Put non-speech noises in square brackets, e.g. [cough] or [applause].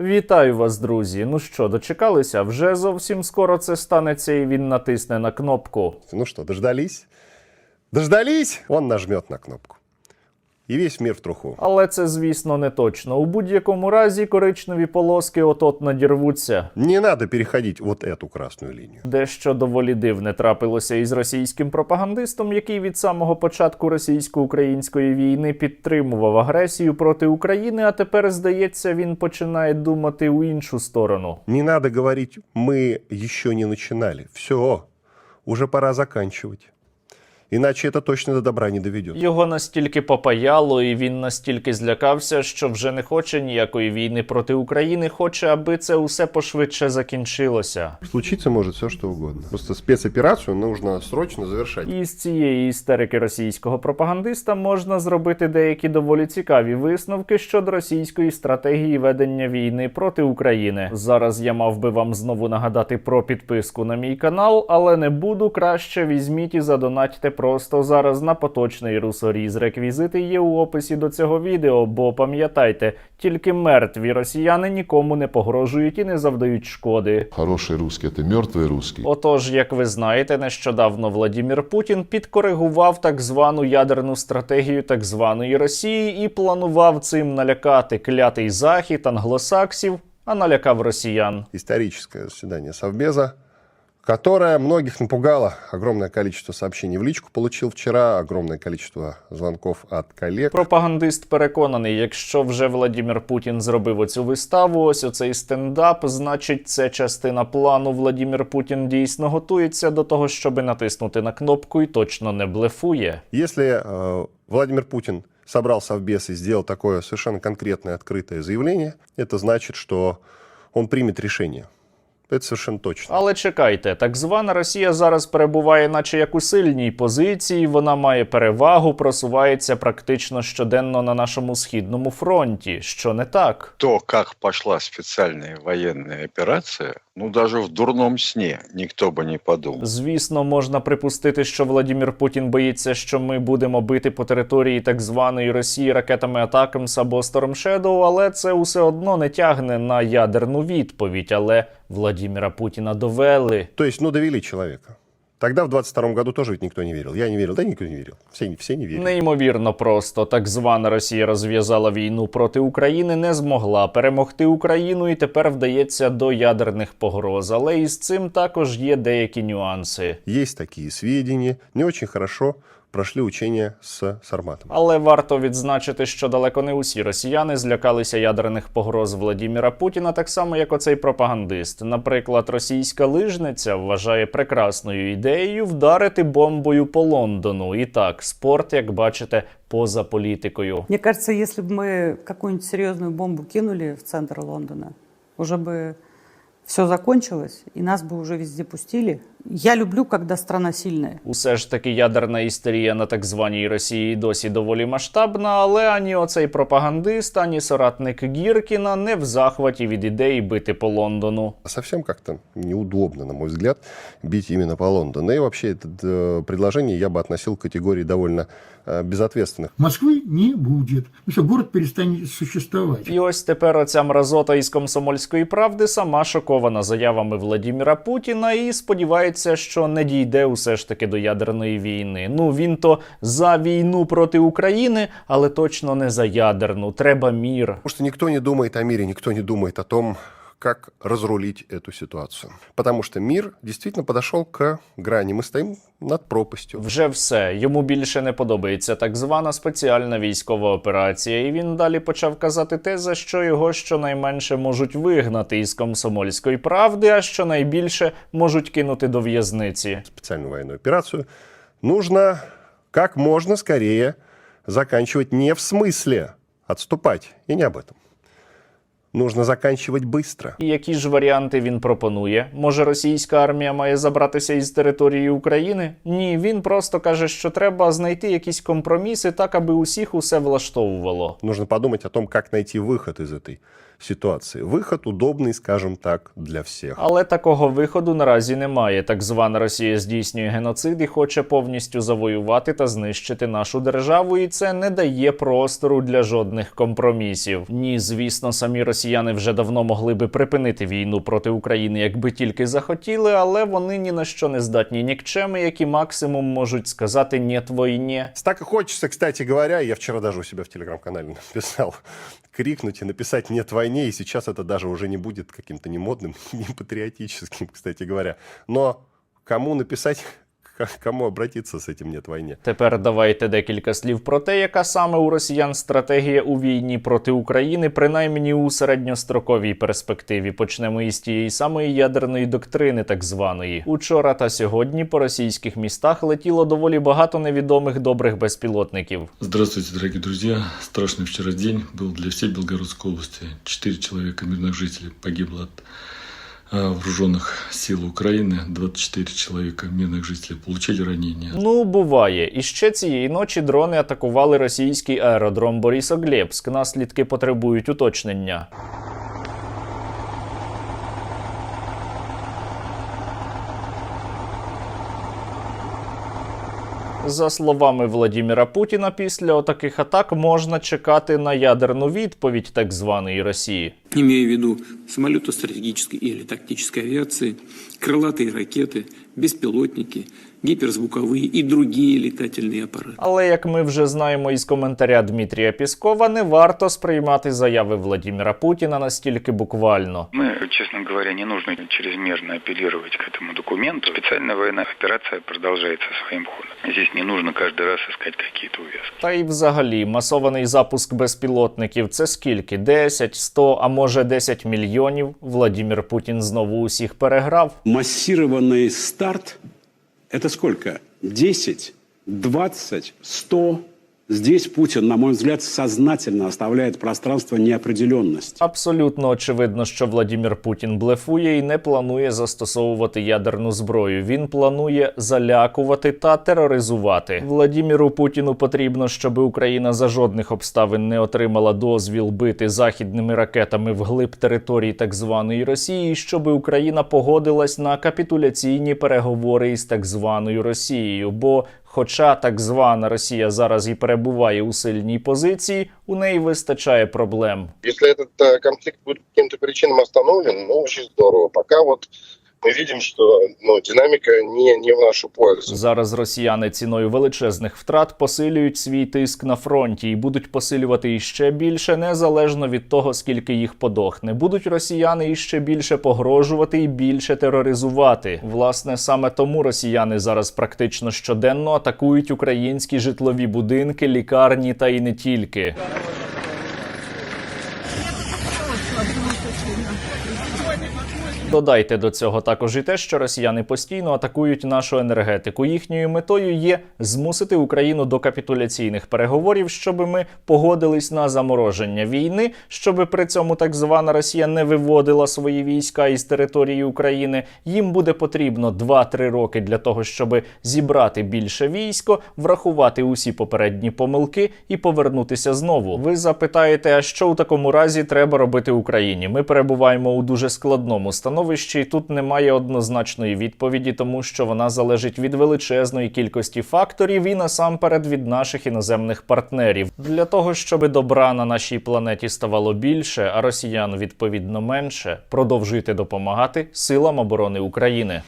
Вітаю вас, друзі. Ну що, дочекалися? Вже зовсім скоро це станеться, і він натисне на кнопку. Ну що, дождались? Дождались? Он нажмет на кнопку. И весь мир в труху. Але це, звісно, не точно. У будь-якому разі коричневі полоски от-от надірвуться. Не надо переходить вот эту красную линию. Дещо доволі дивне трапилося із російським пропагандистом, який від самого початку російсько-української війни підтримував агресію проти України. А тепер, здається, він починає думати у іншу сторону. Не надо говорить, мы еще не начинали. Все, уже пора заканчивать. Иначе это точно до добра не доведет. Його настільки попаяло, і він настільки злякався, що вже не хоче ніякої війни проти України, хоче, аби це усе пошвидше закінчилося. Случиться может все, что угодно. Просто спецоперацию нужно срочно завершать. І з цієї істерики російського пропагандиста можна зробити деякі доволі цікаві висновки щодо російської стратегії ведення війни проти України. Зараз я мав би вам знову нагадати про підписку на мій канал, але не буду краще візьміть і задонатьте просто зараз на поточний русоріз. Реквізити є у описі до цього відео, бо пам'ятайте, тільки мертві росіяни нікому не погрожують і не завдають шкоди. Хороший русский – это мертвый русский. Отож, як ви знаєте, нещодавно Владімір Путін підкоригував так звану ядерну стратегію так званої Росії і планував цим налякати клятий захід англосаксів, а налякав росіян. Историческое заседание Совбеза, которое многих напугало. Огромное количество сообщений в личку получил вчера, огромное количество звонков от коллег. Пропагандист переконаний, якщо вже Владімір Путін зробив оцю виставу, ось оцей стендап, значить, це частина плану. Владімір Путін дійсно готується до того, щоби натиснути на кнопку і точно не блефує. Если э, Владимир Путин собрал Совбез и сделал такое совершенно конкретное открытое заявление, это значит, что он примет решение. Это совершенно точно. Але чекайте, так звана Росія зараз перебуває, наче як у сильній позиції. Вона має перевагу, просувається практично щоденно на нашому східному фронті. Що не так? То, як пішла спеціальна воєнна операция, ну даже в дурном сні ніхто би не подумав. Звісно, можна припустити, що Владимир Путін боїться, що ми будемо бити по території так званої Росії ракетами Атакамс або Storm Shadow, але це усе одно не тягне на ядерну відповідь. Але Владимира Путіна довели. То есть, ну, довели человека. Тогда в 22 году тоже ведь никто не верил. Я не верил, да никто не верил. Все, все не верили. Неймовірно просто так звана Росія розв'язала війну проти України, не змогла перемогти Україну і тепер вдається до ядерних погроз. Але із цим також є деякі нюанси. Є такі свідчення, Не очень хорошо прошли учения с Сарматом. Але варто відзначити, що далеко не усі росіяни злякалися ядерних погроз Владіміра Путіна, так само як оцей пропагандист. Наприклад, російська лижниця вважає прекрасною ідеєю вдарити бомбою по Лондону. І так, спорт, як бачите, поза політикою. Мне кажется, если бы мы какую-нибудь серьезную бомбу кинули в центр Лондона, уже бы все закончилось, и нас бы уже везде пустили. Я люблю, когда страна сильная. Усе ж таки ядерна істерія на так званій Росії досі доволі масштабна, але ані оцей пропагандист, ані соратник Гіркіна не в захваті від ідеї бити по Лондону. Совсем как-то неудобно, на мой взгляд, бить именно по Лондону. И вообще это э, предложение я бы относил к категории довольно э, безответственных. Москвы не будет. Ну что, город перестанет существовать. І ось тепер оця мразота із комсомольської правди сама шокована заявами Владіміра Путіна і сподівається, що не дійде усе ж таки до ядерної війни. Ну він то за війну проти України, але точно не за ядерну. Треба мір. Тому що ніхто не думає о мірі, ніхто не думає о том, как разрулить эту ситуацию. Потому что мир действительно подошел к грани. Мы стоим над пропастью. Вже все йому більше не подобається так звана спеціальна військова операція, і він далі почав казати те, за що його щонайменше можуть вигнати із комсомольської правди, а щонайбільше можуть кинути до в'язниці. Специальную военную операцию нужно как можно скорее заканчивать не в смысле отступать, и не об этом. Нужно заканчивать быстро. І які ж варіанти він пропонує? Може, російська армія має забратися із території України? Ні, він просто каже, що треба знайти якісь компроміси так, аби усіх усе влаштовувало. Нужно подумать о том, как найти выход из этой ситуации. Выход удобный, скажем так, для всех. Але такого виходу наразі немає. Так звана Росія здійснює геноцид і хоче повністю завоювати та знищити нашу державу, і це не дає простору для жодних компромісів. Ні, звісно, самі росіяни вже давно могли би припинити війну проти України, якби тільки захотіли, але вони ні на що не здатні нікчеми, які максимум можуть сказати «нєт війні». Так и хочется, кстати говоря, я вчера даже у себя в телеграм-канале [laughs] написал, крикнуть и написать «нет войне», и сейчас это даже уже не будет каким-то не модным, [laughs] не патриотическим, кстати говоря. Но кому написать, кому обратиться с этим «нет войне»? Тепер давайте декілька слів про те, яка саме у росіян стратегія у війні проти України, принаймні у середньостроковій перспективі. Почнемо із тієї самої ядерної доктрини, так званої. Учора та сьогодні по російських містах летіло доволі багато невідомих добрих безпілотників. Здравствуйте, дорогие друзья. Страшный вчера день был для всей Белгородской области. Четыре человека мирных жителей погибло от а, вооруженных сил Украины. 24 человека мирных жителей получили ранения. Ну, буває. І ще цієї ночі дрони атакували російський аеродром Борисоглєбськ. Наслідки потребують уточнення. За словами Владіміра Путіна, після таких атак можна чекати на ядерну відповідь так званої Росії. имея в виду самолеты стратегической или тактической авиации, крылатые ракеты, беспилотники, гиперзвуковые и другие летательные аппараты. Але як ми вже знаємо із коментаря Дмитрія Піскова, не варто сприймати заяви Владіміра Путіна настільки буквально. Мы, честно говоря, не нужно чрезмерно апеллировать к этому документу. Специальная военная операция продолжается своим ходом. Здесь не нужно каждый раз искать какие-то увязки. Та й взагалі масований запуск безпілотників це скільки? 10, 100, а може 10 мільйонів. Владимир Путін знову усіх переграв. Масірований старт – це сколько? 10, 20, 100? Здесь Путин, на мой взгляд, сознательно оставляет пространство неопределенности. Абсолютно очевидно, що Владімір Путін блефує і не планує застосовувати ядерну зброю. Він планує залякувати та тероризувати. Владіміру Путіну потрібно, щоб Україна за жодних обставин не отримала дозвіл бити західними ракетами вглиб території так званої Росії, і щоб Україна погодилась на капітуляційні переговори із так званою Росією. Бо Хоча так звана Росія зараз і перебуває у сильній позиції, у неї вистачає проблем. Э, конфликт будет по каким-то причинам остановлен, ну, дуже здорово. Поки вот мы видим, что ну, динамика не, не в нашу пользу. Зараз росіяни ціною величезних втрат посилюють свій тиск на фронті і будуть посилювати іще більше, незалежно від того, скільки їх подохне. Будуть росіяни іще більше погрожувати і більше тероризувати. Власне, саме тому росіяни зараз практично щоденно атакують українські житлові будинки, лікарні та й не тільки. Додайте до цього також і те, що росіяни постійно атакують нашу енергетику. Їхньою метою є змусити Україну до капітуляційних переговорів, щоб ми погодились на замороження війни, щоб при цьому так звана Росія не виводила свої війська із території України. Їм буде потрібно 2-3 роки для того, щоб зібрати більше військо, врахувати усі попередні помилки і повернутися знову. Ви запитаєте, а що у такому разі треба робити Україні? Ми перебуваємо у дуже складному становищі, і тут немає однозначної відповіді, тому що вона залежить від величезної кількості факторів і насамперед від наших іноземних партнерів. Для того щоб добра на нашій планеті ставало більше, а росіян відповідно менше, продовжуйте допомагати силам оборони України.